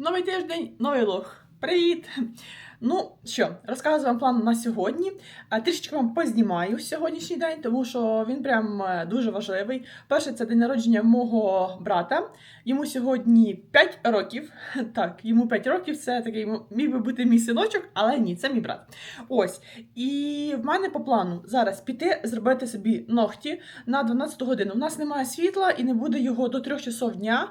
Новий тиждень, новий лох. Привіт! Ну що, розказую вам план на сьогодні. А трішечки вам познімаю сьогоднішній день, тому що він прям е, дуже важливий. Перше, це день народження мого брата. Йому сьогодні 5 років. Так, йому 5 років це такий міг би бути мій синочок, але ні, це мій брат. Ось. І в мене по плану зараз піти зробити собі ногті на 12 годину. У нас немає світла і не буде його до 3 часов дня,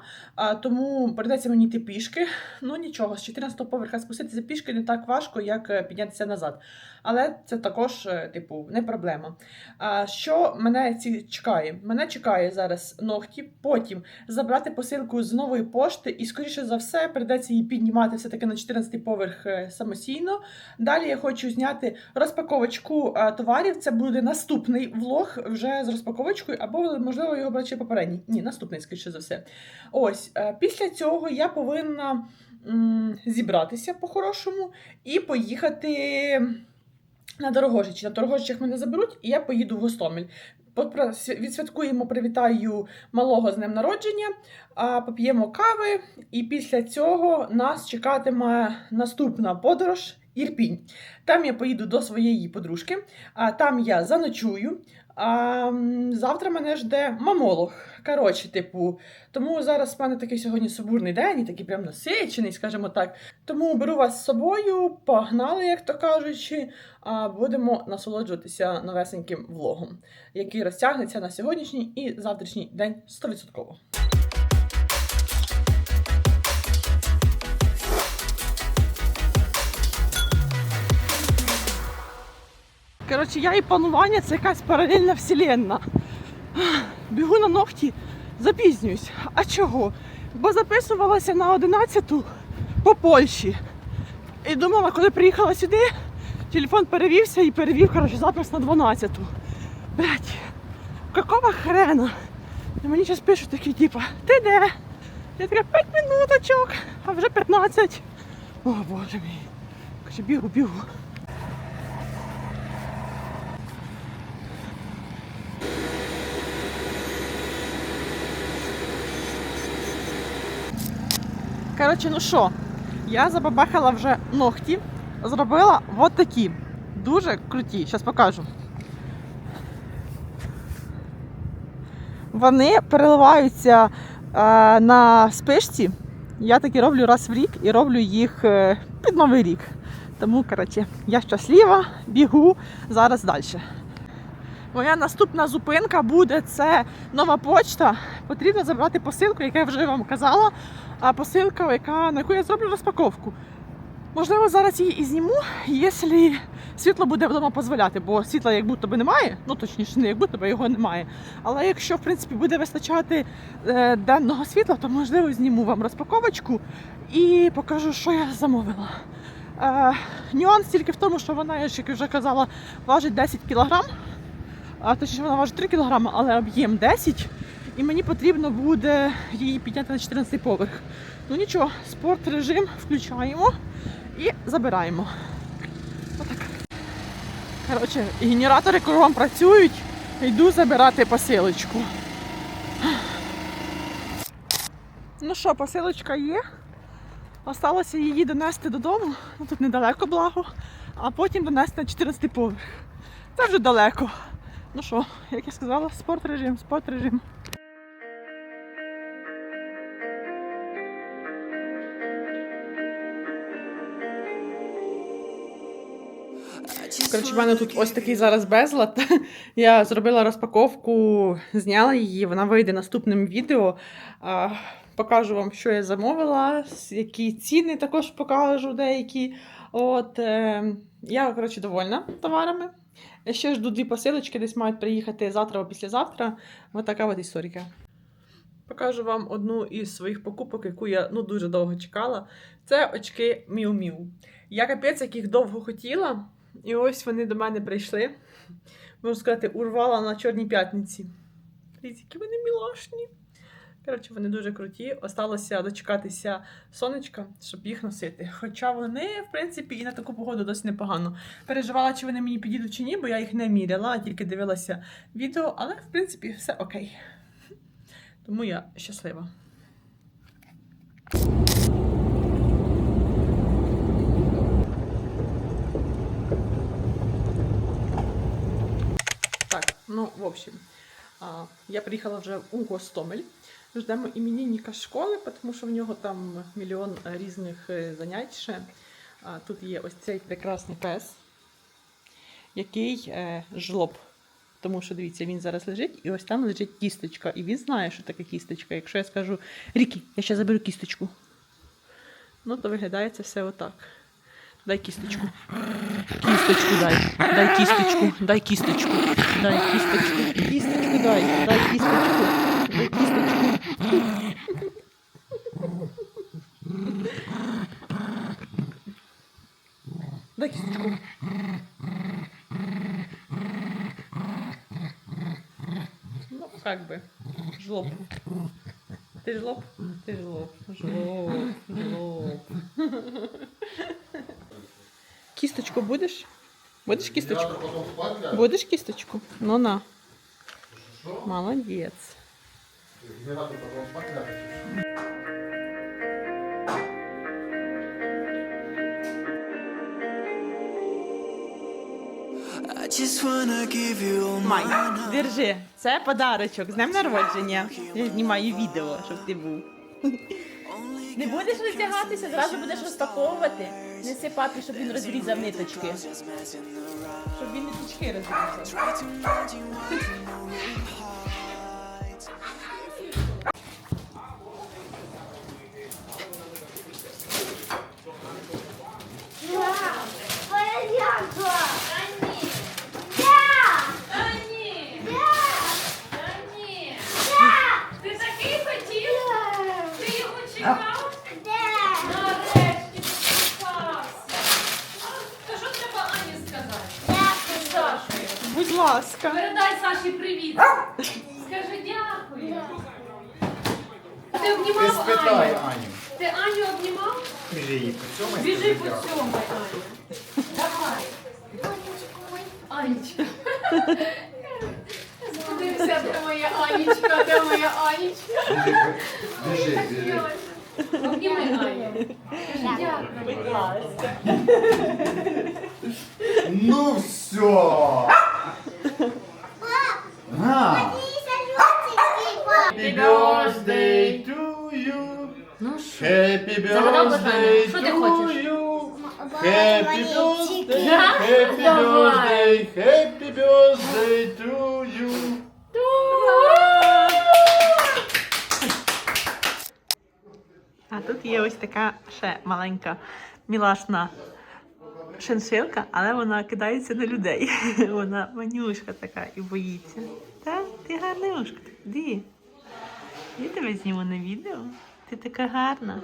тому прийдеться мені йти пішки. Ну нічого, з 14 поверха спуститися пішки не так важко, як е, піднятися назад. Але це також, е, типу, не проблема. А що мене ці чекає? Мене чекає зараз ногті, потім забрати посилку з нової пошти, і, скоріше за все, прийдеться її піднімати все-таки на 14-й поверх е, самостійно. Далі я хочу зняти розпаковочку товарів. Це буде наступний влог вже з розпаковочкою, або, можливо, його брати попередній. Ні, наступний, скоріше за все. Ось, після цього я повинна зібратися по-хорошому і поїхати на Дорогожичі. На Дорогожичах мене заберуть, і я поїду в Гостомель. Відсвяткуємо, привітаю малого з днем народження, поп'ємо кави, і після цього нас чекатиме наступна подорож Ірпінь. Там я поїду до своєї подружки, а там я заночую. А завтра мене жде мамолог. Коротше, типу, тому зараз в мене такий сьогодні субурний день, і такий прям насичений, скажімо так. Тому беру вас з собою, погнали, як то кажучи, а будемо насолоджуватися новесеньким влогом, який розтягнеться на сьогоднішній і завтрашній день 100%. Коротше, я і панування це якась паралельна вселенна. Бігу на ногті, запізнююсь. А чого? Бо записувалася на 11 по Польщі. І думала, коли приїхала сюди, телефон перевівся і перевів коротше, запис на 12-ту. Блять, какого хрена? І мені зараз пишуть такі, типа, ти де? Я така 5 минуточок, а вже 15. О боже мій. Каже, бігу, бігу. Коротше, ну що, я забабахала вже ногті, зробила от такі. Дуже круті. Зараз покажу. Вони переливаються е, на спишці. Я такі роблю раз в рік і роблю їх е, під Новий рік. Тому, коротше, я щаслива, бігу зараз далі. Моя наступна зупинка буде це нова почта. Потрібно забрати посилку, яку я вже вам казала. А посилка, яка, на яку я зроблю розпаковку. Можливо, зараз її і зніму, якщо світло буде вдома дозволяти, бо світла як будто би немає, ну точніше, не як будто би його немає. Але якщо в принципі буде вистачати е, денного світла, то можливо зніму вам розпаковочку і покажу, що я замовила. Е, нюанс тільки в тому, що вона, як я вже казала, важить 10 кг, а точніше вона важить 3 кг, але об'єм 10 і мені потрібно буде її підняти на 14 поверх. Ну нічого, спорт режим включаємо і забираємо. Отак. Коротше, генератори кругом працюють. Йду забирати посилочку. Ну що, посилочка є. Осталося її донести додому. Ну, тут недалеко благо, а потім донести на 14 поверх. Це вже далеко. Ну що, як я сказала, спорт режим, спорт режим. Коротше, в мене тут ось такий зараз безлад. Я зробила розпаковку, зняла її, вона вийде наступним відео. Покажу вам, що я замовила, які ціни також покажу деякі. От, е, я, коротше, довольна товарами. Я Ще жду дві посилочки, десь мають приїхати завтра або післязавтра. Ось така от історія. Покажу вам одну із своїх покупок, яку я ну, дуже довго чекала. Це очки Miu. Я капець, яких довго хотіла. І ось вони до мене прийшли. Можна сказати, урвала на Чорній п'ятниці. Які вони мілашні. Коротше, вони дуже круті. Осталося дочекатися сонечка, щоб їх носити. Хоча вони, в принципі, і на таку погоду досить непогано. Переживала, чи вони мені підійдуть чи ні, бо я їх не міряла, а тільки дивилася відео, але в принципі все окей. Тому я щаслива. Так, ну в общем, я приїхала вже у Гостомель. Ждемо іменинника з школи, тому що в нього там мільйон різних е, занять ще. Тут є ось цей прекрасний пес, який е, жлоб. Тому що дивіться, він зараз лежить, і ось там лежить кісточка. І він знає, що таке кісточка. Якщо я скажу Рікі, я ще заберу кісточку. Ну, то виглядає це все отак. Дай кісточку. Кісточку дай. Дай кісточку. Дай кісточку. Дай кісточку. Кісточку дай. Дай кісточку. Дай кісточку. Дай кісточку. Ну, как бы. Жлоб. Ты жлоб? Ты жлоб. Жлоб. Жлоб. Кісточку будеш? Будеш кісточку? потом спать ляжешь? Будеш кісточку? Ну на. Что? Give you all Май, держи. Це подарочок. З днем народження. Я знімаю відео, щоб ти був. Не будеш роздягатися, зразу будеш розпаковувати. Неси папі, щоб він розрізав ниточки. Щоб він ниточки розрізав. Будь ласка. Передай Саші привіт. Скажи дякую. Ти Ти обнімав спитай, Аню? Аню. Ти Аню обнімав? Біжи її по цьому. Біжи по цьому, Аню. Давай. Анечка. Подивися, де моя Анечка, де моя Анечка. Біжи, біжи. Обніми Аню. Скажи дякую. Ну все. Тут є ось така ще маленька мілашна шиншилка, але вона кидається на людей. Вона манюшка така і боїться. Та ти гарнюшка. Ді. Я тебе зніму на відео. Ти така гарна.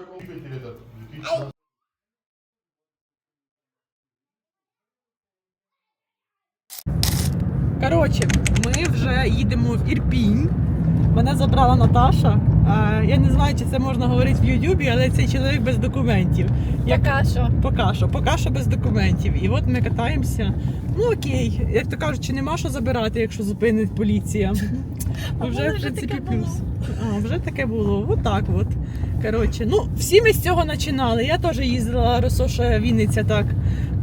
Коротше, ми вже їдемо в Ірпінь. Мене забрала Наташа. Я не знаю, чи це можна говорити в Ютубі, але цей чоловік без документів. Яка що? Поки що, поки що без документів. І от ми катаємося. Ну окей, як то кажуть, чи нема що забирати, якщо зупинить поліція. А вже, в принципі, плюс. А, вже таке було. Отак от. Коротше, ну, всі ми з цього починали. Я теж їздила Росоша Вінниця так.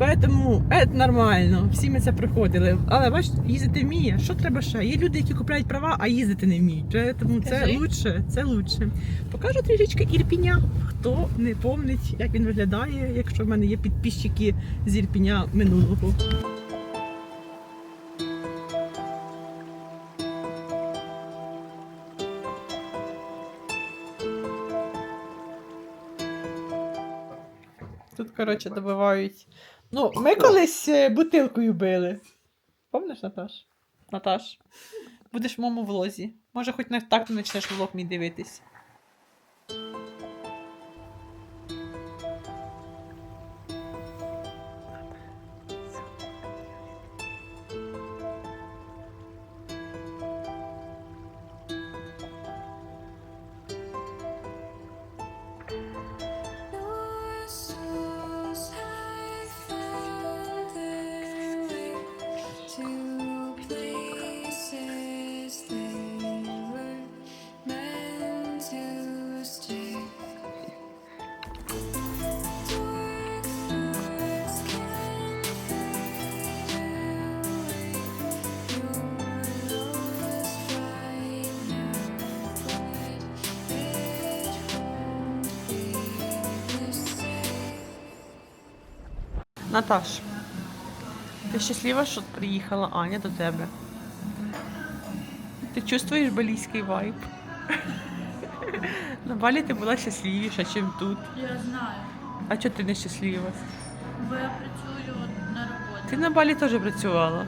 Поэтому це нормально. Всі ми це проходили. Але бачите, їздити вміє. Що треба ще? Є люди, які купляють права, а їздити не вміють. Тому це лучше, це лучше. Покажу трішечки Ірпіня. Хто не помнить, як він виглядає, якщо в мене є підписчики з Ірпіня минулого. Тут, коротше, добивають. Ну, ми колись е, бутилкою били. Помниш, Наташ? Наташ? Будеш в моєму влозі. Може, хоч не так ти почнеш влог мій дивитись. Наташ, ти щаслива, що приїхала Аня до тебе? Ти чувствуєш балійський вайб? На балі ти була щасливіша, ніж тут. Я знаю, А чого ти не щаслива? бо я працюю на роботі. Ти на балі теж працювала.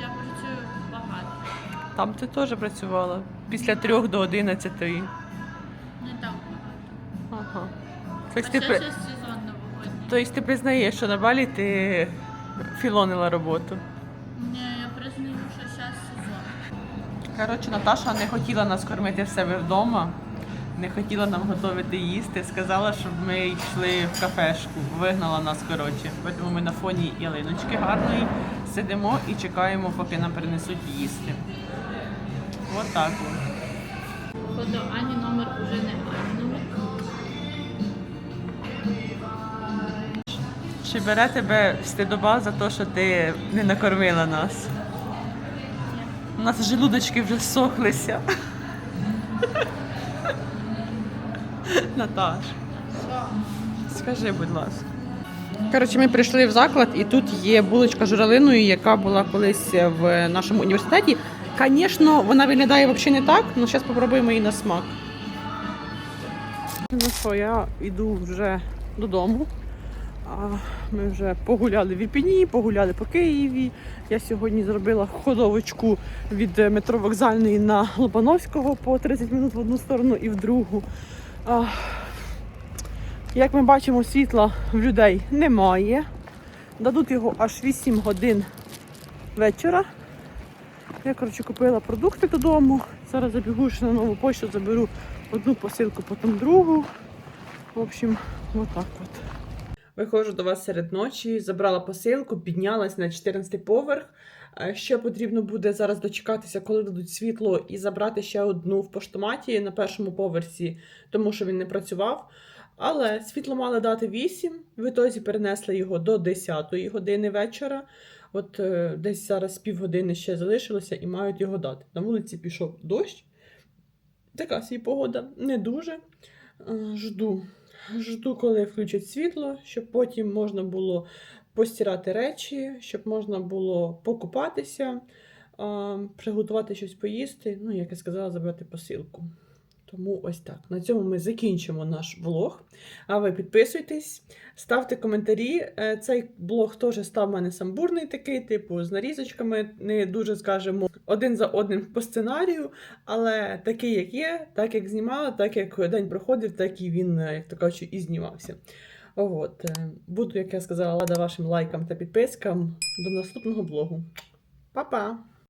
Я працюю багато. Там ти теж працювала. Після трьох до одинадцятої. Не так багато. Ага. Тобто ти, тобто ти признаєш, що на балі ти філонила роботу. Ні, я признаю, що зараз сезон. Коротше, Наташа не хотіла нас кормити в себе вдома, не хотіла нам готувати їсти. Сказала, щоб ми йшли в кафешку. Вигнала нас, коротше. Тому ми на фоні ялиночки гарної сидимо і чекаємо, поки нам принесуть їсти. От так. от. Походу, Ані номер уже не Чи бере тебе стидоба за те, що ти не накормила нас? У нас желудочки вже сохлися. Наташ. Скажи, будь ласка. Коротше, ми прийшли в заклад, і тут є булочка з журавлиною, яка була колись в нашому університеті. Звісно, вона виглядає взагалі не так, але зараз спробуємо її на смак. Ну що, я йду вже додому. Ми вже погуляли в Іпіні, погуляли по Києві. Я сьогодні зробила ходовочку від е, метро вокзальної на Лобановського по 30 минут в одну сторону і в другу. Як ми бачимо, світла в людей немає. Дадуть його аж 8 годин вечора. Я, коротше, купила продукти додому. Зараз забігу ще на нову почту, заберу одну посилку, потім другу. В общем, отак от. Виходжу до вас серед ночі, забрала посилку, піднялась на 14 поверх. Ще потрібно буде зараз дочекатися, коли дадуть світло, і забрати ще одну в поштоматі на першому поверсі, тому що він не працював. Але світло мали дати 8, в ітозі перенесли його до 10 години вечора. От е, десь зараз півгодини ще залишилося і мають його дати. На вулиці пішов дощ. Така свій погода, не дуже. Е, Жду. Жду, коли включать світло, щоб потім можна було постирати речі, щоб можна було покупатися, приготувати щось поїсти. Ну, як я сказала, забрати посилку. Тому ось так. На цьому ми закінчимо наш влог. А ви підписуйтесь, ставте коментарі. Е, Цей блог теж став в мене самбурний такий, типу, з нарізочками, не дуже скажемо один за одним по сценарію, але такий, як є, так як знімала, так як день проходив, так і він, е, як то кажучи, і знімався. От. е, Буду, як я сказала, рада вашим лайкам та підпискам. До наступного блогу. Па-па!